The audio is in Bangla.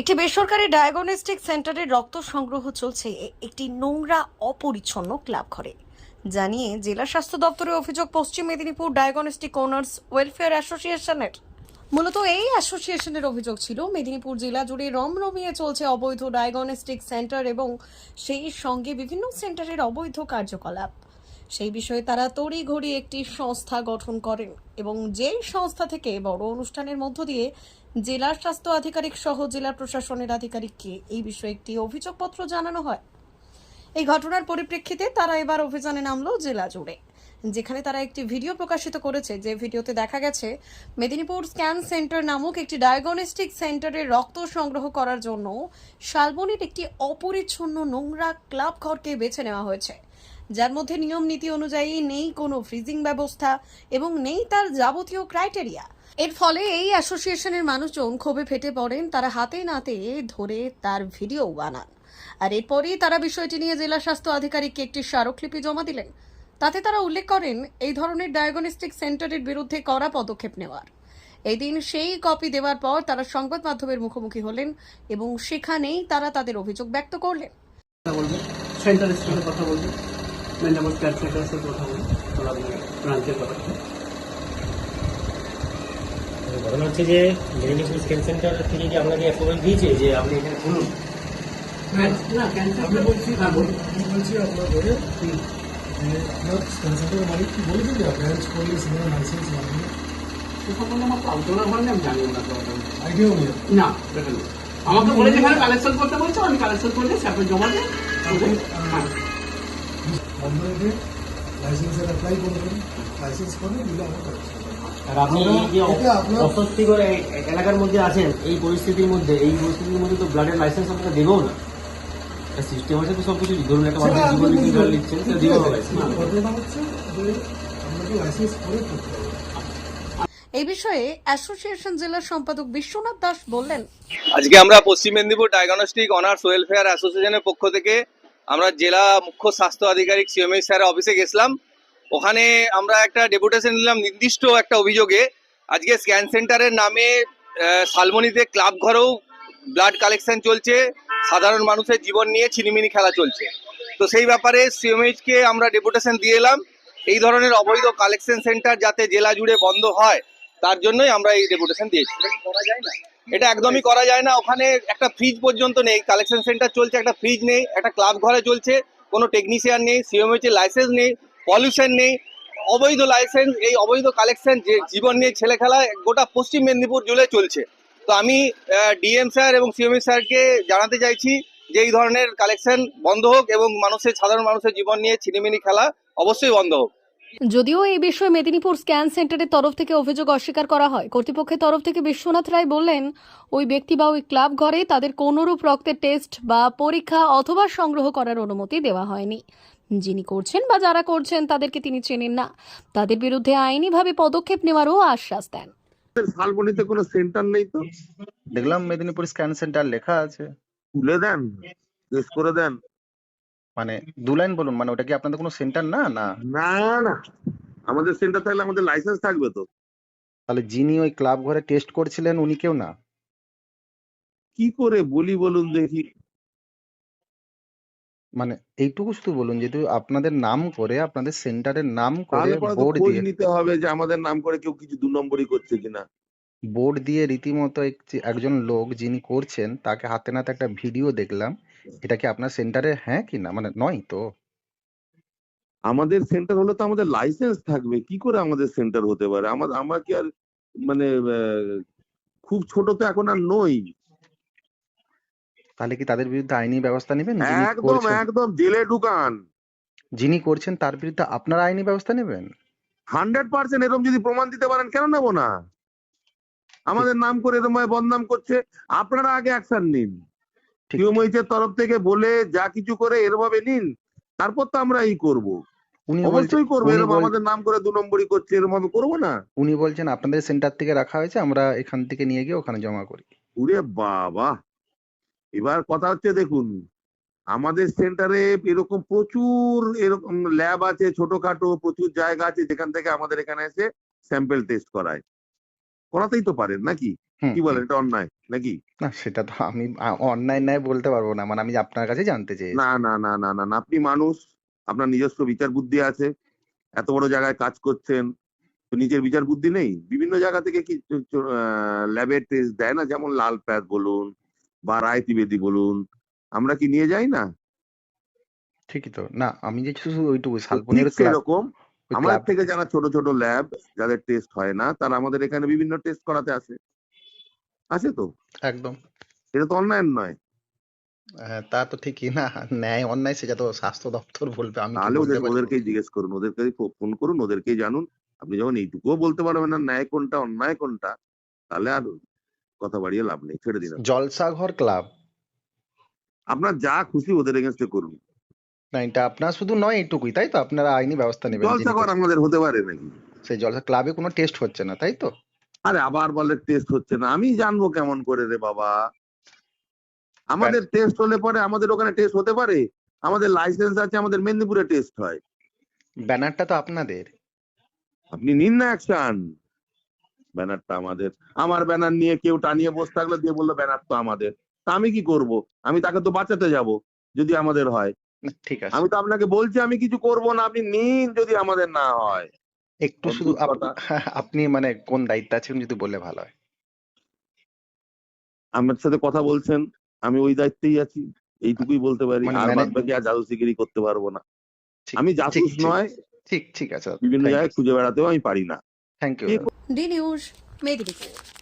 একটি বেসরকারি ডায়াগনস্টিক সেন্টারে রক্ত সংগ্রহ চলছে একটি নোংরা, অপরিচ্ছন্ন ক্লাব ঘরে। জানিয়ে জেলা স্বাস্থ্য দপ্তরের অভিযোগ, পশ্চিম মেদিনীপুর ডায়াগনস্টিক ওনার্স ওয়েলফেয়ার অ্যাসোসিয়েশনের মূলত এই অ্যাসোসিয়েশনের অভিযোগ ছিল, মেদিনীপুর জেলা জুড়ে রমরমিয়ে চলছে অবৈধ ডায়াগনস্টিক সেন্টার এবং সেই সঙ্গে বিভিন্ন সেন্টারের অবৈধ কার্যকলাপ। সেই বিষয়ে তারা তড়িঘড়ি একটি সংস্থা গঠন করেন এবং যেই সংস্থা থেকে বড় অনুষ্ঠানের মধ্য দিয়ে জেলার স্বাস্থ্য আধিকারিক সহ জেলা প্রশাসনের আধিকারিককে এই বিষয়ে একটি অভিযোগপত্র জানানো হয়। এই ঘটনার পরিপ্রেক্ষিতে তারা এবার অভিযানে নামলো জেলা জুড়ে, যেখানে তারা একটি ভিডিও প্রকাশিত করেছে। যে ভিডিওতে দেখা গেছে, মেদিনীপুর স্ক্যান সেন্টার নামক একটি ডায়াগনস্টিক সেন্টারে রক্ত সংগ্রহ করার জন্য শালবনির একটি অপরিচ্ছন্ন নোংরা ক্লাব ঘরকে বেছে নেওয়া হয়েছে। যার মধ্যে নিয়ম নীতি অনুযায়ী নেই কোনো ফ্রিজিং ব্যবস্থা এবং নেই তার যাবতীয় ক্রাইটেরিয়া এর ফলে এই অ্যাসোসিয়েশনের মানুষজন ক্ষোভে ফেটে পড়েন, তারা হাতে নাতে ধরে তার ভিডিও বানান। আর এরপরই তারা বিষয়টি নিয়ে জেলা স্বাস্থ্য আধিকারিককে একটি স্মারকলিপি জমা দিলেন। তাতে তারা উল্লেখ করেন, এই ধরনের ডায়াগনস্টিক সেন্টারের বিরুদ্ধে কড়া পদক্ষেপ নেওয়ার। এদিন সেই কপি দেওয়ার পর তারা সংবাদ মাধ্যমের মুখোমুখি হলেন এবং সেখানেই তারা তাদের অভিযোগ ব্যক্ত করলেন। কথা বলব। কথা বলব। ক্যাট সেন্টারের সাথে কথা বলব তোলা ব্রাঞ্চের কথা। ঘটনা হচ্ছে যে স্ক্যান সেন্টার থেকে কি আপনাকে অ্যাপ্রুভাল দিয়েছে যে আপনি এখানে খুলুন হ্যাঁ না ক্যান্সার বলছি হ্যাঁ বলছি আপনার সেন্টারের মালিক কি করলে সিনেমা লাইসেন্স লাগবে? সে সম্বন্ধে আমার আমি জানি না তো আইডিয়াও নেই। না আমাকে বলেছে এখানে কালেকশন করতে বলছো আমি কালেকশন করলে স্যাপে জমা দিয়ে লাইসেন্সের অ্যাপ্লাই করবেন লাইসেন্স করে দিলে আমার আর আপনি অস্বস্তিকর এলাকার মধ্যে আছেন এই পরিস্থিতির মধ্যে এই পরিস্থিতির মধ্যে তো ব্লাডের লাইসেন্স আপনাকে দেবেও না। সিস্টেম আছে তো সবকিছু ধরুন একটা সেটা জীবন নীতি বুঝবেন। জল সেটা দেবেও ঘটনা হচ্ছে যে আপনাকে লাইসেন্স করে করতে হবে। এই বিষয়ে অ্যাসোসিয়েশন জেলার সম্পাদক বিশ্বনাথ দাস বললেন আজকে আমরা পশ্চিম মেদিনীপুর ডায়াগনস্টিক অনার্স ওয়েলফেয়ার অ্যাসোসিয়েশনের পক্ষ থেকে আমরা জেলা মুখ্য স্বাস্থ্য আধিকারিক সিএমএই স্যারের অফিসে গেছিলাম। ওখানে আমরা একটা ডেপুটেশন নিলাম নির্দিষ্ট একটা অভিযোগে। আজকে স্ক্যান সেন্টারের নামে শালমনিতে ক্লাব ঘরেও ব্লাড কালেকশন চলছে। সাধারণ মানুষের জীবন নিয়ে ছিনিমিনি খেলা চলছে। তো সেই ব্যাপারে সিএমএইচকে আমরা ডেপুটেশন দিয়ে এলাম। এই ধরনের অবৈধ কালেকশন সেন্টার যাতে জেলা জুড়ে বন্ধ হয়, তার জন্যই আমরা এই ডেপুটেশন দিয়েছি। এটা একদমই করা যায় না। ওখানে একটা ফ্রিজ পর্যন্ত নেই। কালেকশন সেন্টার চলছে, একটা ফ্রিজ নেই, একটা ক্লাব ঘরে চলছে, কোনো টেকনিশিয়ান নেই সিএমএইচ এর লাইসেন্স নেই পলিউশন নেই, অবৈধ লাইসেন্স এই অবৈধ কালেকশন যে জীবন নিয়ে ছেলে খেলা, গোটা পশ্চিম মেদিনীপুর জুড়ে চলছে। তো আমি ডিএম স্যার এবং সিএমএইচ স্যারকে জানাতে চাইছি যে এই ধরনের কালেকশন বন্ধ হোক এবং মানুষের, সাধারণ মানুষের জীবন নিয়ে ছিনিমিনি খেলা অবশ্যই বন্ধ হোক। যদিও এই বিষয়ে মেদিনীপুর স্ক্যান সেন্টারের তরফ থেকে অভিযোগ অস্বীকার করা হয়। কর্তৃপক্ষের তরফ থেকে বিশ্বনাথ রায় বললেন ওই ব্যক্তি বা ওই ক্লাব ঘরে তাদের কোনরূপ রক্তের টেস্ট বা পরীক্ষা অথবা সংগ্রহ করার অনুমতি দেওয়া হয়নি। যিনি করছেন বা যারা করছেন তাদেরকে তিনি চেনেন না। তাদের বিরুদ্ধে আইনিভাবে পদক্ষেপ নেওয়ারও আশ্বাস দেন। শালবনিতে কোনো সেন্টার নেই তো? দেখলাম মেদিনীপুর স্ক্যান সেন্টার লেখা আছে। তুলে দেন করে দেন। মানে দু লাইন বলুন মানে ওটা কি আপনাদের কোনো সেন্টার না না? না না। আমাদের সেন্টার থাকলে আমাদের লাইসেন্স থাকবে তো। তাহলে যিনি ওই ক্লাব ঘরে টেস্ট করছিলেন উনি কেউ না? কি করে বলি বলুন দেখি। মানে এইটুকু শুধু বলুন যেহেতু আপনাদের নাম করে আপনাদের সেন্টারের নাম করে তাহলে পরে তো বোর্ড খোঁজ দিয়ে নিতে হবে যে আমাদের নাম করে কেউ কিছু দু নম্বরই করছে কিনা। বোর্ড দিয়ে রীতিমতো এক- একজন লোক যিনি করছেন তাকে হাতে নাতে একটা ভিডিও দেখলাম। এটা কি আপনার সেন্টারে হ্যাঁ কি না? মানে নয় তো? আমাদের সেন্টার হলে তো আমাদের লাইসেন্স থাকবে। কি করে আমাদের সেন্টার হতে পারে? আমার আমার কি আর মানে খুব ছোট তো এখন আর নই। তাহলে কি তাদের বিরুদ্ধে আইনি ব্যবস্থা নেবেন? যিনি একদম করছেন একদম জেলে ঢুকান। যিনি করছেন তার বিরুদ্ধে আপনারা আইনি ব্যবস্থা নেবেন? হান্ড্রেড পার্সেন্ট এরকম যদি প্রমাণ দিতে পারেন কেন নেব না? আমাদের নাম করে এরকম ভাবে বদনাম করছে আপনারা আগে অ্যাকশন নিন। কিউমইচের তরফ থেকে বলে যা কিছু করে এরকম ভাবে নিন তারপর তো আমরা এই করব। উনি অবশ্যই করব এরকম আমাদের নাম করে দু নম্বরই করছে এরকম ভাবে করব না। উনি বলছেন আপনাদের সেন্টার থেকে রাখা হয়েছে আমরা এখান থেকে নিয়ে গিয়ে ওখানে জমা করি। উরে বাবা! এবার কথা হচ্ছে দেখুন আমাদের সেন্টারে এরকম প্রচুর এরকম ল্যাব আছে ছোটখাটো প্রচুর জায়গা আছে যেখান থেকে আমাদের এখানে এসে স্যাম্পল টেস্ট করায়। করাতেই তো পারেন নাকি? কি বলেন এটা অন্যায় নাকি? না সেটা তো আমি অন্যায় ন্যায় বলতে পারব না। মানে আমি আপনার কাছে জানতে চেয়েছি। না না না না না। না, আপনি মানুষ আপনার নিজস্ব বিচার বুদ্ধি আছে। এত বড় জায়গায় কাজ করছেন তো নিজের বিচার বুদ্ধি নেই। বিভিন্ন জায়গা থেকে কি ল্যাবের টেস্ট দেয় না? যেমন লাল প্যাথ বলুন বা রায় ত্রিবেদী বলুন। আমরা কি নিয়ে যাই না? ঠিকই তো। না আমি যে শুধু ওইটুকু শালবনির ক্লাব আমাদের থেকে যারা ছোট ছোট ল্যাব যাদের টেস্ট হয় না তারা আমাদের এখানে বিভিন্ন টেস্ট করাতে আসে। আছে তো? একদম। এটা তো অন্যায় নয়। হ্যাঁ, তা তো ঠিকই না। ন্যায় অন্যায় সেটা তো স্বাস্থ্য দপ্তর বলবে আমি তাহলে ওদেরকেই জিজ্ঞেস করুন ওদেরকেই ফো- ফোন করুন ওদেরকেই জানুন। আপনি যখন এইটুকুও বলতে পারবেন না ন্যায় কোনটা অন্যায় কোনটা তাহলে আর কথা বাড়িয়ে লাভ নেই ছেড়ে দিন। জলসাঘর ক্লাব আপনার যা খুশি ওদের এগেনস্টে করুন। না এটা আপনার শুধু নয় এইটুকুই তাই তো? আপনারা আইনি ব্যবস্থা নেবেন যিনি জলসা কর আমাদের হতে পারে নাকি? সেই জলসা ক্লাবে কোনো টেস্ট হচ্ছে না তাই তো? আরে আবার বলে টেস্ট হচ্ছে না আমি জানব কেমন করে রে বাবা। আমাদের টেস্ট হলে পরে আমাদের ওখানে টেস্ট হতে পারে আমাদের লাইসেন্স আছে আমাদের মেদিনীপুরে টেস্ট হয়। ব্যানারটা তো আপনাদের। আপনি নিন না অ্যাকশন ব্যানারটা আমাদের। আমার ব্যানার নিয়ে কেউ টানিয়ে বসে থাকলে দিয়ে বলল ব্যানার তো আমাদের। তা আমি কি করব? আমি তাকে তো বাঁচাতে যাব যদি আমাদের হয়। ঠিক আছে। আমি তো আপনাকে বলছি আমি কিছু করব না আপনি নিন যদি আমাদের না হয়। একটু শুধু আপ- কথা। আপনি মানে কোন দায়িত্বে আছেন যদি বললে ভালো হয়। আমার সাথে কথা বলছেন আমি ওই দায়িত্বেই আছি এইটুকুই বলতে পারি। মানে আর বাদ বাকি আর জাদুসিগিরি করতে পারব না। আমি ঠিক- জাসুস ঠিক- নয় ঠিক ঠিক আছে। বিভিন্ন জায়গায় খুঁজে বেড়াতেও আমি পারি না। Thank you D news Medinipur